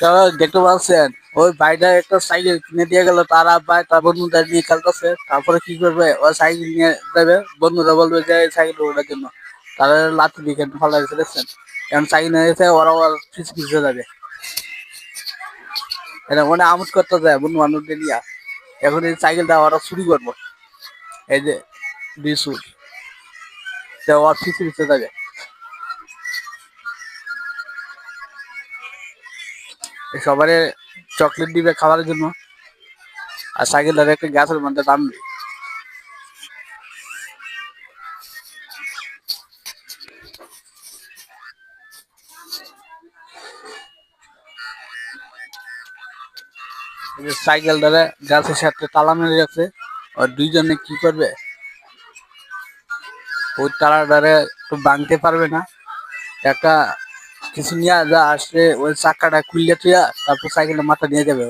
তারা দেখতে পাচ্ছেন, ওই ভাইটা একটা সাইকেল কিনে দিয়ে গেল, তার আব্বাই তার বন্ধুদের নিয়ে খেলতেছে, তারপরে কি করবে? ওই সাইকেল নিয়ে যাবে, বন্ধুরা বলবে যে সাইকেল ওঠার জন্য। তারা লাঠি দিকে ফলাই ফেলেছেন এখন সাইকেল নিয়ে গেছে ওরা ওর পিছিয়ে পিছিয়ে যাবে। এটা মনে আমোদ করতে যায় বন্ধু বান্ধবদের নিয়ে। এখন এই সাইকেলটা ওরা চুরি করব। এই যে বিশুর তো ওর পিছিয়ে পিছিয়ে যাবে। সবারে চকলেট দিবে খাওয়ার জন্য। আর সাইকেলটার একটা গাছের মধ্যে টানবে। এই যে সাইকেলটারে গাছের সাথে তালা মেরে যাচ্ছে আর দুইজনে কি করবে? ওই তালাটারে তো ভাঙতে পারবে না। একটা কিছু নিয়ে যা আসলে ওই চাকাটা খুললে তুইয়া তারপর সাইকেলটা মাথা নিয়ে যাবে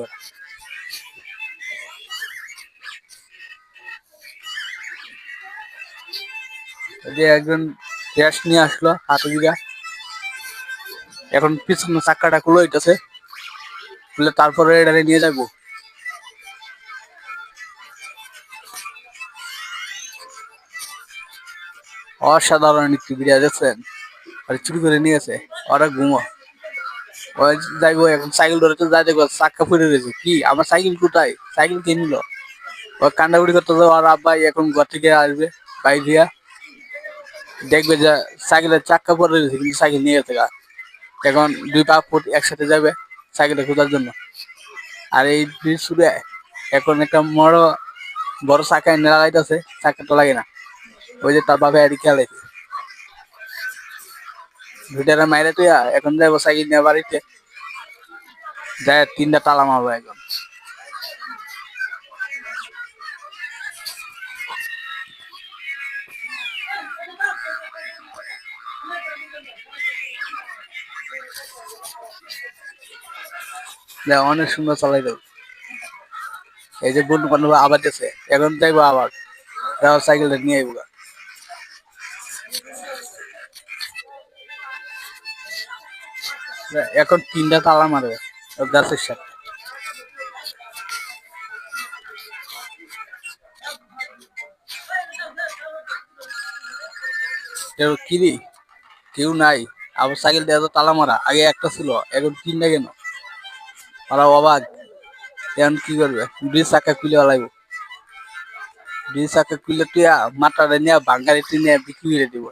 যে একজন গ্যাস নিয়ে আসলো হাতে এখন পিছনে চাকাটা খুলে হইতেছে। খুলে তারপরে এটারে নিয়ে যাব। অসাধারণ একটি বিরিয়া দেখছেন? আর চুরি করে নিয়েছে। ওরা ঘুমো। ওই যাইবো এখন সাইকেল ধরে তো যাই দেখব চাক্কা ফুরে রয়েছে। কি? আমার সাইকেল কোথায়? সাইকেল কে নিল? ও কান্দাকুড়ি করতে যাব আর আব্বাই এখন ঘর থেকে আসবে বাইক দিয়া। দেখবে যে সাইকেলের চাক্কা পরে রয়েছে, কিন্তু সাইকেল নিয়ে গেছে এখন দুই পা ফুট একসাথে যাবে সাইকেলটা খোঁজার জন্য। আর এই ব্রিজ শুরু, এখন একটা বড় বড় চাকা এনে লাগাইতেছে চাকাটা লাগে না। ওই যে তার বাবা আর খেলাইছে দুইটারে মাইরে তুই এখন যাব সাইকেল নিয়ে বাড়িতে। যায় তিনটা তালা মারবো এখন অনেক সুন্দর চালাই দেবো এই যে বন্ধু বান্ধব আবার গেছে। এখন যাইবো আবার। সাইকেলটা নিয়ে আইবো এখন তিনটা তালা মারবে গাছের সাথে। কেউ কি কেউ নাই। আবার সাইকেল দিয়ে তো তালা মারা। আগে একটা ছিল, এখন তিনটা কেন? ওরা অবাক। এখন কি করবে? ব্রিজ চাকা খুলে লাইব ব্রিজ চাকা খুলে তুই মাথাটা নিয়ে বাঙ্গারিতে নিয়ে বিক্রি করে দিব।